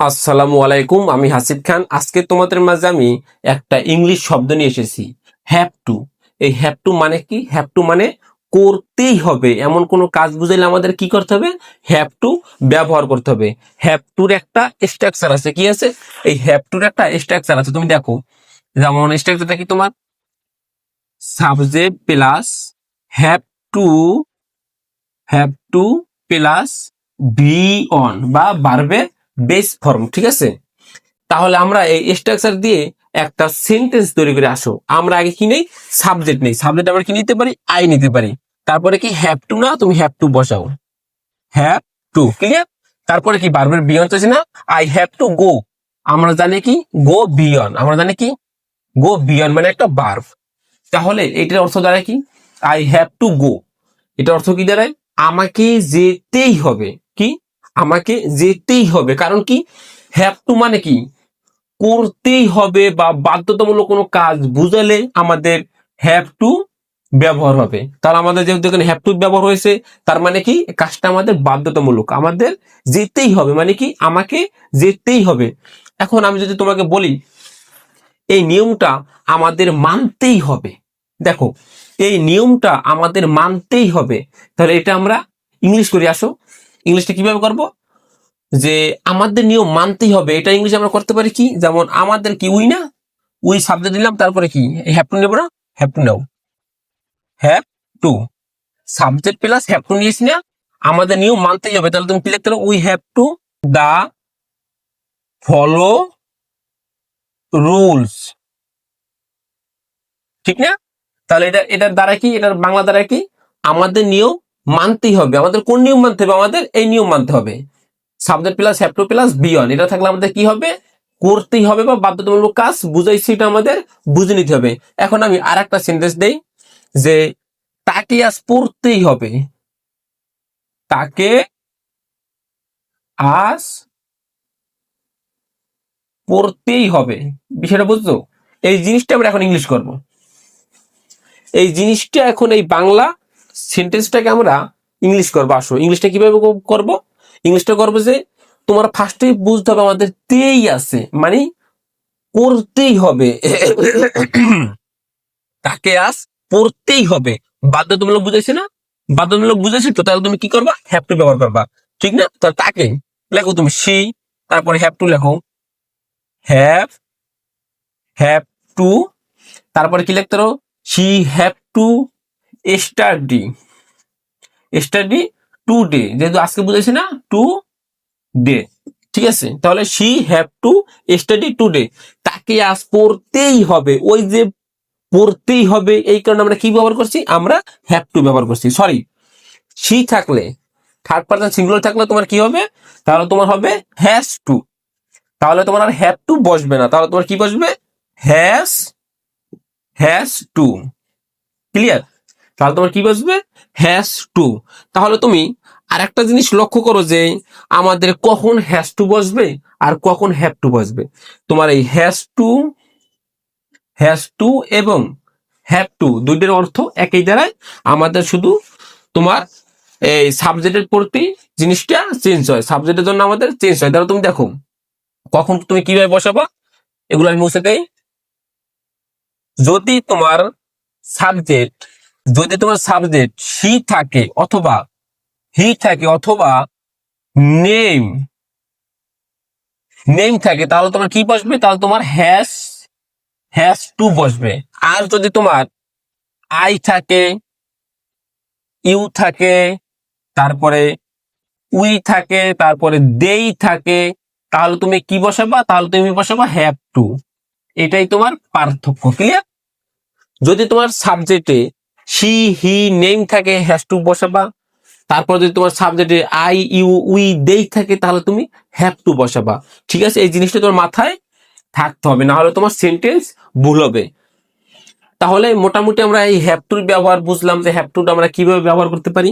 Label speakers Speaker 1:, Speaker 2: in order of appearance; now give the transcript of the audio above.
Speaker 1: আসসালামু আলাইকুম, আমি হাসিব খান। আজকে তোমাদের মাঝে আমি একটা ইংলিশ শব্দ নিয়ে এসেছি হ্যাভ টু এই হ্যাভ টু মানে কি? হ্যাভ টু মানে করতেই হবে। এমন কোনো কাজ বুঝাইলে আমাদের কি করতে হবে? হ্যাভ টু ব্যবহার করতে হবে। হ্যাভ টুর একটা স্ট্রাকচার আছে। কি আছে? এই হ্যাভ টুর একটা স্ট্রাকচার আছে। তুমি দেখো, যেমন স্ট্রাকচারটা কি তোমার? Subject plus have to have to plus V one বা বাড়বে বেস ফর্ম ঠিক আছে? তাহলে আমরা এই স্ট্রাকচার দিয়ে একটা সেন্টেন্স তৈরি করে আসো। আমরা আগে কি নেই? সাবজেক্ট নেই। সাবজেক্ট আমরা কি নিতে পারি? আই নিতে পারি। তারপরে কি হ্যাভ টু না? তুমি হ্যাভ টু বসাও। হ্যাভ টু ক্লিয়ার তারপরে কি বারবার বিয়ন চলছে না? আই হ্যাভ টু গো আমরা জানি কি? গো বিয়ন আমরা জানি কি? গো বিয়ন মানে একটা বার্ব তাহলে এটার অর্থ দাঁড়ায় কি? আই হ্যাভ টু গো এটার অর্থ কি দাঁড়ায়? আমাকে যেতেই হবে। কি? আমাকে যেতেই হবে। কারণ কি? হ্যাভ টু মানে কি? করতেই হবে বা বাধ্যতামূলক কোনো কাজ বুঝালে আমাদের হ্যাভ টু ব্যবহার হবে। তাহলে আমাদের যেহেতু এখানে হ্যাভ টু ব্যবহার হয়েছে, তার মানে কি? কাজটা আমাদের বাধ্যতামূলক, আমাদের যেতেই হবে। মানে কি? আমাকে যেতেই হবে। এখন আমি যদি তোমাকে বলি, এই নিয়মটা আমাদের মানতেই হবে। দেখো, এই নিয়মটা আমাদের মানতেই হবে। তাহলে এটা আমরা ইংলিশ করে, আসো। ইংলিশটা কীভাবে করব? যে আমাদের নিয়ম মানতেই হবে। এটা ইংলিশে আমরা করতে পারি কি? যেমন আমাদের কি, উই না? উই সাবজেক্ট দিলাম, তারপরে কি? হ্যাভ টু নেব না? Have to now. Have to subject plus have to নিয়েছি না। আমাদের নিয়ম মানতেই হবে। তাহলে তুমি কি লিখতে we have to the follow rules ঠিক না? তাহলে এটা, এটার দ্বারা কি? এটার বাংলা দ্বারা কি? আমাদের নিয়ম মানতেই হবে। আমাদের কোন নিয়ম মানতে হবে? আমাদের এই নিয়ম মানতে হবে। Subject plus have to plus V one এটা থাকলে আমাদের কি হবে? করতেই হবে বা বাধ্যতামূলক কাজ। বুঝাইছি এটা আমাদের বুঝে নিতে হবে। এখন আমি আর একটা সেন্টেন্স দেই, যে তাকে আজ পড়তেই হবে। তাকে আজ পড়তেই হবে। বিষয়টা বুঝছ? এই জিনিসটা আমরা এখন ইংলিশ করব। এই জিনিসটা এখন এই বাংলা সেন্টেন্সটাকে আমরা ইংলিশ করব। আসো ইংলিশটা কীভাবে করব? ইংলিশটা করব যে, তোমার ফার্স্টে বুঝতে হবে আমাদের তেই আছে মানে করতেই হবে। তাকে আজ পড়তেই হবে। বাধ্যতামূলক বুঝাইছে না? বাধ্যতামূলক বুঝাইছে তো, তাহলে তুমি কি করবা? হ্যাপ টু ব্যবহার করবা। ঠিক না? তো তাকে লেখো তুমি সি তারপরে হ্যাপ টু লেখো। হ্যাভ হ্যাভ টু তারপরে কি লিখতে পারো? She have to study study today যেহেতু আজকে বুঝেছি না টু ডে ঠিক আছে? তাহলে she have to study today তাকে আজ পড়তেই হবে, ওই যে পড়তেই হবে, এই কারণে আমরা কি ব্যবহার করছি? আমরা হ্যাভ টু ব্যবহার করছি সরি শি থাকলে থার্ড পার্সন সিঙ্গুলার থাকলে তোমার কি হবে? তাহলে তোমার হবে হ্যাজ টু তাহলে তোমার আর হ্যাভ টু বসবে না, তাহলে তোমার কি বসবে? হ্যাজ হ্যাজ টু ক্লিয়ার তাহলে তোমার কি বসবে হ্যাজ টু তাহলে তুমি আর একটা জিনিস লক্ষ্য করো যে আমাদের কখন হ্যাজ টু বসবে আর কখন হ্যাভ টু বসবে তোমার এই হ্যাজ টু হ্যাজ টু এবং হ্যাভ টু দুইটার অর্থ একই দ্বারায় আমাদের শুধু তোমার এই সাবজেক্টের প্রতি জিনিসটা চেঞ্জ হয়। সাবজেক্টের জন্য আমাদের চেঞ্জ হয়। তাহলে তুমি দেখো, কখন তুমি কীভাবে বসাবা? এগুলো আমি মুছে দেই। যদি তোমার সাবজেক্ট যদি তোমার সাবজেক্ট সি থাকে অথবা হি থাকে অথবা নেম নেম থাকে, তাহলে তোমার কি বসবে? তাহলে তোমার হ্যাশ হ্যাশ টু বসবে। আর যদি তোমার আই থাকে ইউ থাকে, তারপরে উই থাকে, তারপরে দেই থাকে, তাহলে তুমি কি বসাবা? তাহলে তুমি বসাবা হ্যাভ টু এটাই তোমার পার্থক্য ক্লিয়ার যদি তোমার সাবজেক্টে সি হি নেম থাকে হ্যাজ টু বসাবা। তারপর যদি তোমার সাবজেক্টে আই ইউ উই দেই থাকে, তাহলে তুমি হ্যাভ টু বসাবা। ঠিক আছে? এই জিনিসটা তোমার মাথায় থাকতে হবে না হলে তোমার সেন্টেন্স ভুল হবে। তাহলে মোটামুটি আমরা এই হ্যাভ টুর ব্যবহার বুঝলাম যে হ্যাভ টুটা আমরা কীভাবে ব্যবহার করতে পারি।